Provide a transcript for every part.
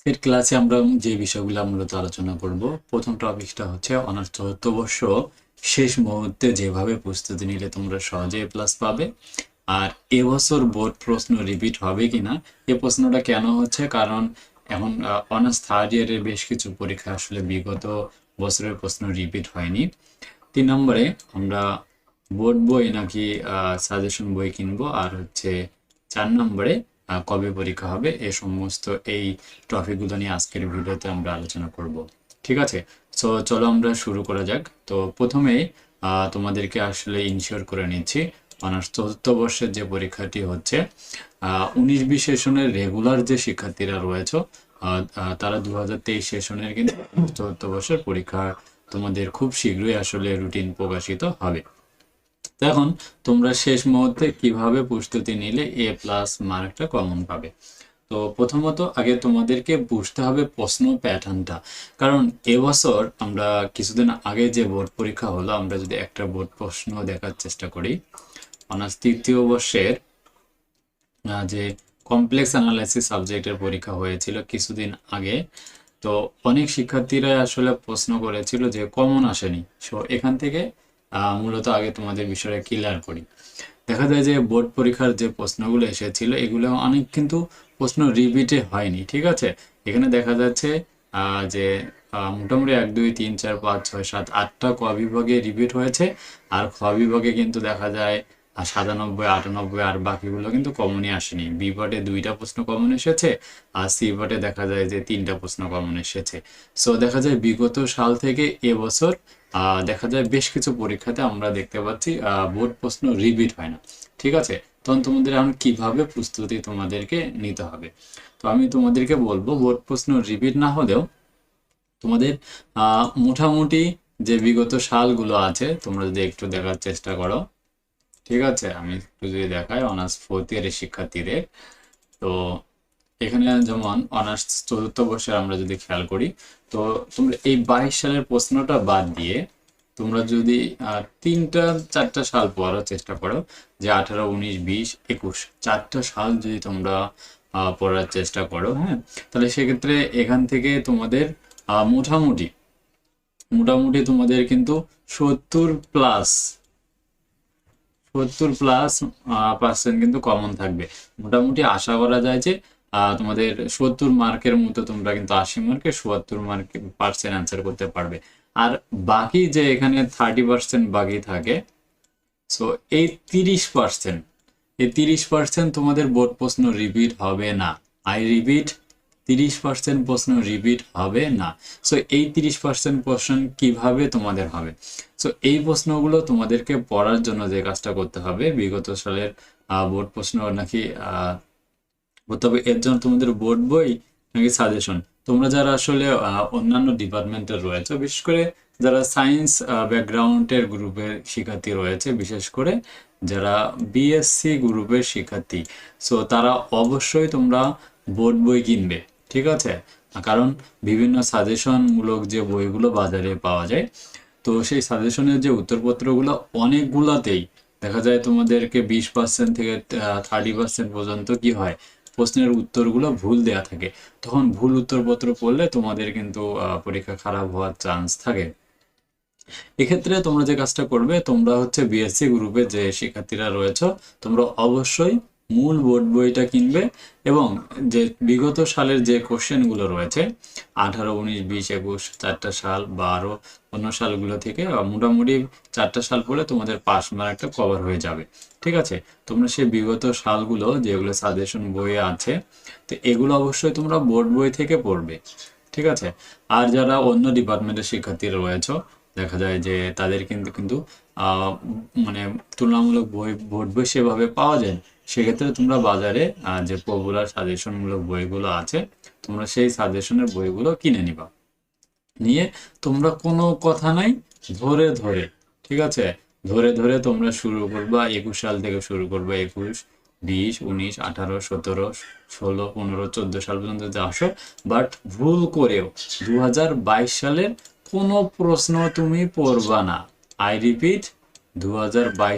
আজকের ক্লাসে আমরা যে বিষয়গুলো মূলত আলোচনা করব, প্রথম টপিকটা হচ্ছে অনার্স চতুর্থ বর্ষ। শেষ মুহূর্তে যেভাবে প্রস্তুতি নিলে তোমরা সহজে প্লাস পাবে। আর এবছর বোর্ড প্রশ্ন রিপিট হবে কিনা, এ প্রশ্নটা কেন হচ্ছে? কারণ এখন অনার্স থার্ড ইয়ারের বেশ কিছু পরীক্ষা আসলে বিগত বছরের প্রশ্ন রিপিট হয়নি। তিন নম্বরে আমরা বোর্ড বই নাকি সাজেশন বই কিনবো? আর হচ্ছে চার নম্বরে কবে পরীক্ষা হবে, এ সমস্ত এই টপিকগুলো নিয়ে আজকের ভিডিওতে আমরা আলোচনা করব। ঠিক আছে? সো চলো আমরা শুরু করা যাক। তো প্রথমেই তোমাদেরকে আসলে ইনশিওর করে নিচ্ছি অনার্স চতুর্থ বর্ষের যে পরীক্ষাটি হচ্ছে উনিশ বিশ সেশনের রেগুলার যে শিক্ষার্থীরা রয়েছে তারা দু হাজার তেইশ সেশনের কিন্তু চতুর্থ বর্ষের পরীক্ষা তোমাদের খুব শীঘ্রই আসলে রুটিন প্রকাশিত হবে। এখন তোমরা শেষ মুহূর্তে কীভাবে প্রস্তুতি নিলে এ প্লাস মার্কটা কমন পাবে? তো প্রথমত আগে তোমাদেরকে বুঝতে হবে প্রশ্ন প্যাটার্নটা। কারণ এবছর আমরা কিছুদিন আগে যে বোর্ড পরীক্ষা হলো, আমরা যদি একটা বোর্ড প্রশ্ন দেখার চেষ্টা করি, অনার্স তৃতীয় বর্ষের যে কমপ্লেক্স অ্যানালাইসিস সাবজেক্টের পরীক্ষা হয়েছিল কিছুদিন আগে, তো অনেক শিক্ষার্থীরা আসলে প্রশ্ন করেছিল যে কমন আসেনি। সো এখান থেকে মূলত আগে তোমাদের বিষয়টা ক্লিয়ার করি। দেখা যায় যে বোর্ড পরীক্ষার যে প্রশ্নগুলো এসেছিল, এগুলো অনেক কিন্তু প্রশ্ন রিপিটে হয়নি, ঠিক আছে? এখানে দেখা যাচ্ছে যে মোটামুটি এক, দুই, তিন, চার, পাঁচ, ছয়, সাত, আটটা ক বিভাগে রিপিট হয়েছে। আর খ বিভাগে কিন্তু দেখা যায় আহ, সাতানব্বই আটানব্বই আর বাকিগুলো কিন্তু কমনই আসেনি। বি পার্টে দুইটা প্রশ্ন কমন এসেছে আর সি পার্টে দেখা যায় যে তিনটা প্রশ্ন কমন এসেছে। সো দেখা যায় বিগত সাল থেকে এবছর দেখা যায় বেশ কিছু পরীক্ষাতে আমরা দেখতে পাচ্ছি বোর্ড প্রশ্ন রিপিট হয় না। ঠিক আছে? তখন তোমাদের এখন কীভাবে প্রস্তুতি তোমাদেরকে নিতে হবে? তো আমি তোমাদেরকে বলব বোর্ড প্রশ্ন রিপিট না হলেও তোমাদের মোটামুটি যে বিগত সালগুলো আছে তোমরা যদি একটু দেখার চেষ্টা করো ঠিক আছে, আমি একটু যদি দেখাই অনার্স ফোর্থ ইয়ারের শিক্ষার্থীদের। তো এখানে যেমন অনার্স চতুর্থ বর্ষের আমরা যদি খেয়াল করি, তো তোমরা এই বাইশ সালের প্রশ্নটা বাদ দিয়ে তোমরা যদি তিনটা, চারটা সাল পড়ার চেষ্টা করো, যে আঠারো, উনিশ, বিশ, একুশ, চারটা সাল যদি তোমরা পড়ার চেষ্টা করো হ্যাঁ? তাহলে সেক্ষেত্রে এখান থেকে তোমাদের মোটামুটি মোটামুটি তোমাদের কিন্তু সত্তর প্লাস সত্তর প্লাস পার্সেন্ট কিন্তু কমন থাকবে। মোটামুটি আশা করা যায় যে তোমাদের সত্তর মার্কের মতো তোমরা কিন্তু আশি মার্কে সত্তর মার্ক পার্সেন্ট অ্যান্সার করতে পারবে। আর বাকি যে এখানে থার্টি পার্সেন্ট বাকি থাকে সো এই তিরিশ পার্সেন্ট এই তিরিশ পার্সেন্ট তোমাদের বোর্ড প্রশ্ন রিপিট হবে না। আই রিপিট তিরিশ পার্সেন্ট প্রশ্ন রিপিট হবে না। সো এই তিরিশ পার্সেন্ট প্রশ্ন কীভাবে তোমাদের হবে? সো এই প্রশ্নগুলো তোমাদেরকে পড়ার জন্য যে কাজটা করতে হবে, বিগত সালের বোর্ড প্রশ্ন নাকি হবে। এর জন্য তোমাদের বোর্ড বই নাকি সাজেশন। তোমরা যারা আসলে অন্যান্য ডিপার্টমেন্টের রয়েছে, বিশেষ করে যারা সায়েন্স ব্যাকগ্রাউন্ডের গ্রুপের শিক্ষার্থী রয়েছে, বিশেষ করে যারা বিএসসি গ্রুপের শিক্ষার্থী সো তারা অবশ্যই তোমরা বোর্ড বই কিনবে, ঠিক আছে? কারণ বিভিন্ন সাজেশনমূলক যে বইগুলো বাজারে পাওয়া যায় তো সেই সাজেশনের যে উত্তরপত্রগুলো অনেকগুলাতেই দেখা যায় তোমাদেরকে বিশ পার্সেন্ট থেকে থার্টি পার্সেন্ট পর্যন্ত কি হয়, প্রশ্নের উত্তরগুলো ভুল দেয়া থাকে। তখন ভুল উত্তরপত্র পড়লে তোমাদের কিন্তু পরীক্ষা খারাপ হওয়ার চান্স থাকে। এক্ষেত্রে তোমরা যে কাজটা করবে, তোমরা হচ্ছে বিএসসি গ্রুপে যে শিক্ষার্থীরা রয়েছে, তোমরা অবশ্যই মূল বোর্ড বইটা কিনবে এবং যে বিগত সালের যে কোশ্চেনগুলো রয়েছে, আঠারো, উনিশ, বিশ, একুশ, চারটা সাল বা আরও অন্য সালগুলো থেকে মোটামুটি চারটা সাল পড়লে তোমাদের পাস মার্কটা কভার হয়ে যাবে। ঠিক আছে? তোমরা সেই বিগত সালগুলো যেগুলো সাজেশন বইয়ে আছে, তো এগুলো অবশ্যই তোমরা বোর্ড বই থেকে পড়বে। ঠিক আছে? আর যারা অন্য ডিপার্টমেন্টের শিক্ষার্থীরা রয়েছে দেখা যায় যে তাদের কিন্তু কিন্তু মানে তুলনামূলক বই বোর্ড বই সেভাবে পাওয়া যায় সেক্ষেত্রে তোমরা বাজারে যে পপুলার সাজেশনমূলক বইগুলো আছে, তোমরা সেই সাজেশনের বইগুলো কিনে নিবা। নিয়ে তোমরা কোনো কথা নাই, ধরে ধরে, ঠিক আছে? ধরে ধরে তোমরা শুরু করবা, একুশ সাল থেকে শুরু করবা, একুশ, বিশ, উনিশ, আঠারো, সতেরো, ষোলো, পনেরো, চোদ্দ সাল পর্যন্ত আসো বাট ভুল করেও দু হাজার বাইশ সালের কোনো প্রশ্ন তুমি পড়বা না। আই রিপিট দু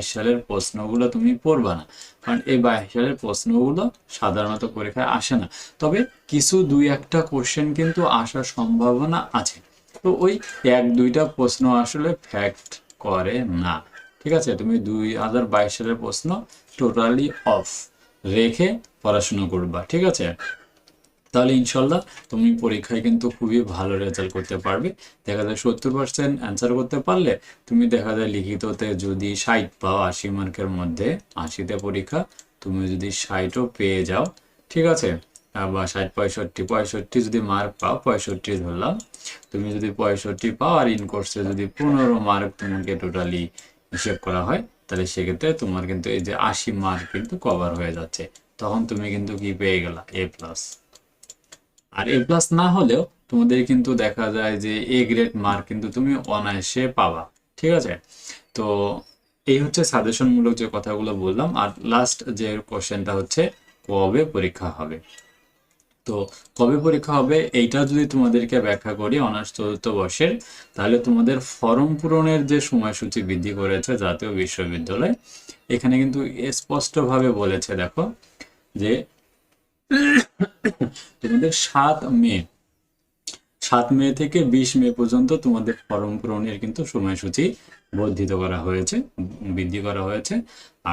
সালের প্রশ্নগুলো তুমি পড়বা না। কারণ এই বাইশ সালের প্রশ্নগুলো সাধারণত পরীক্ষায় আসে না। তবে কিছু দুই একটা কোশ্চেন কিন্তু আসার সম্ভাবনা আছে। তো ওই এক, দুইটা প্রশ্ন আসলে ফ্যাক্ট করে না। ঠিক আছে? তুমি দুই হাজার বাইশ সালের প্রশ্ন টোটালি অফ রেখে পড়াশোনা করবা। ঠিক আছে? তাহলে ইনশাল্লাহ তুমি পরীক্ষায় কিন্তু খুবই ভালো রেজাল্ট করতে পারবে। দেখা যায় সত্তর পার্সেন্ট অ্যান্সার করতে পারলে তুমি দেখা যায় লিখিততে যদি ষাট পাও আশি মার্কের মধ্যে আশিতে পরীক্ষা তুমি যদি ষাটও পেয়ে যাও ঠিক আছে? বা ষাট পঁয়ষট্টি পঁয়ষট্টি যদি মার্ক পাও পঁয়ষট্টি ধরলাম তুমি যদি পঁয়ষট্টি পাও আর ইন কোর্সে যদি পনেরো মার্ক তোমাকে টোটালি হিসেব করা হয় তাহলে সেক্ষেত্রে তোমার কিন্তু এই যে আশি মার্ক কিন্তু কভার হয়ে যাচ্ছে। তখন তুমি কিন্তু কি পেয়ে গেলা? এ প্লাস আর এ প্লাস না হলেও তোমাদের কিন্তু দেখা যায় যে এ গ্রেড মার্ক কিন্তু তুমি অনায়াসে পাবা, ঠিক আছে? তো এই হচ্ছে সাজেশনমূলক যে কথাগুলো বললাম, আর লাস্ট যে কোশ্চেনটা হচ্ছে, কবে পরীক্ষা হবে? তো কবে পরীক্ষা হবে এইটা যদি তোমাদেরকে ব্যাখ্যা করি অনার্স চতুর্থ বর্ষের, তাহলে তোমাদের ফর্ম পূরণের যে সময়সূচি বৃদ্ধি করেছে জাতীয় বিশ্ববিদ্যালয়, এখানে কিন্তু স্পষ্টভাবে বলেছে, দেখো, যে তোমাদের সাত মে। সাত মে থেকে বিশ মে পর্যন্ত তোমাদের ফর্ম পূরণের কিন্তু সময়সূচি বর্ধিত করা হয়েছে, বৃদ্ধি করা হয়েছে।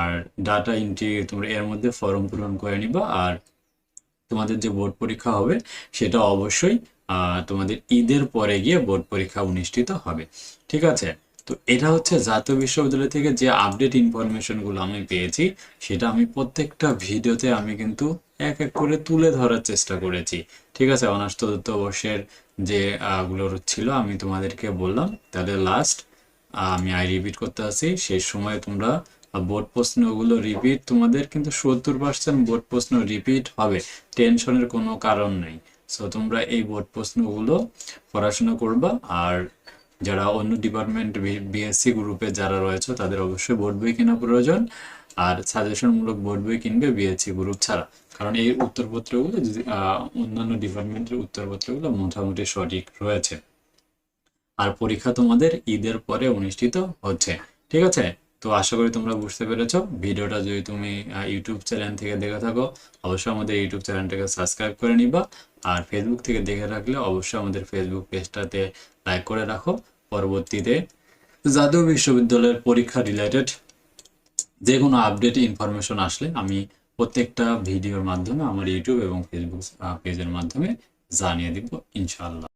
আর ডাটা এন্ট্রি তোমরা এর মধ্যে ফর্ম পূরণ করে নিবা। আর তোমাদের যে বোর্ড পরীক্ষা হবে, সেটা অবশ্যই তোমাদের ঈদের পরে গিয়ে বোর্ড পরীক্ষা অনুষ্ঠিত হবে। ঠিক আছে? তো এটা হচ্ছে জাতীয় বিশ্ববিদ্যালয় থেকে যে আপডেট ইনফরমেশনগুলো আমি পেয়েছি, সেটা আমি প্রত্যেকটা ভিডিওতে আমি কিন্তু এক এক করে তুলে ধরার চেষ্টা করেছি। ঠিক আছে, অনার্স চতুর্থ যে গুলো ছিল, আমি তোমাদেরকে বললাম। তাহলে লাস্ট আমি আই রিপিট করতে আসি। শেষ সময় তোমরা বোর্ড প্রশ্নগুলো রিপিট তোমাদের কিন্তু সত্তর পার্সেন্ট বোর্ড প্রশ্ন রিপিট হবে। টেনশনের কোনো কারণ নেই। সো তোমরা এই বোর্ড প্রশ্নগুলো পড়াশোনা করবা। আর যারা অন্য ডিপার্টমেন্ট বিএসসি গ্রুপে যারা রয়েছে, তাদের অবশ্যই বোর্ড বই কেনা প্রয়োজন। আর সাজেশনমূলক বোর্ড বই কিনবে বিএসসি গ্রুপ ছাড়া। কারণ এই উত্তরপত্রগুলো অন্যান্য ডিপার্টমেন্টের উত্তরপত্রগুলো মোটামুটি সঠিক রয়েছে। আর পরীক্ষা তোমাদের ঈদের পরে অনুষ্ঠিত হচ্ছে। ঠিক আছে? তো আশা করি তোমরা বুঝতে পেরেছ। ভিডিওটা যদি তুমি ইউটিউব চ্যানেল থেকে দেখে থাকো, অবশ্যই আমাদের ইউটিউব চ্যানেলটাকে সাবস্ক্রাইব করে নিবা। আর ফেসবুক থেকে দেখে রাখলে অবশ্যই আমাদের ফেসবুক পেজটাতে লাইক করে রাখো। পরবর্তীতে জাতীয় বিশ্ববিদ্যালয়ের পরীক্ষা রিলেটেড যে কোনো আপডেট ইনফরমেশন আসলে আমি প্রত্যেকটা ভিডিওর মাধ্যমে আমার ইউটিউব এবং ফেসবুক পেজের মাধ্যমে জানিয়ে দিব ইনশাআল্লাহ।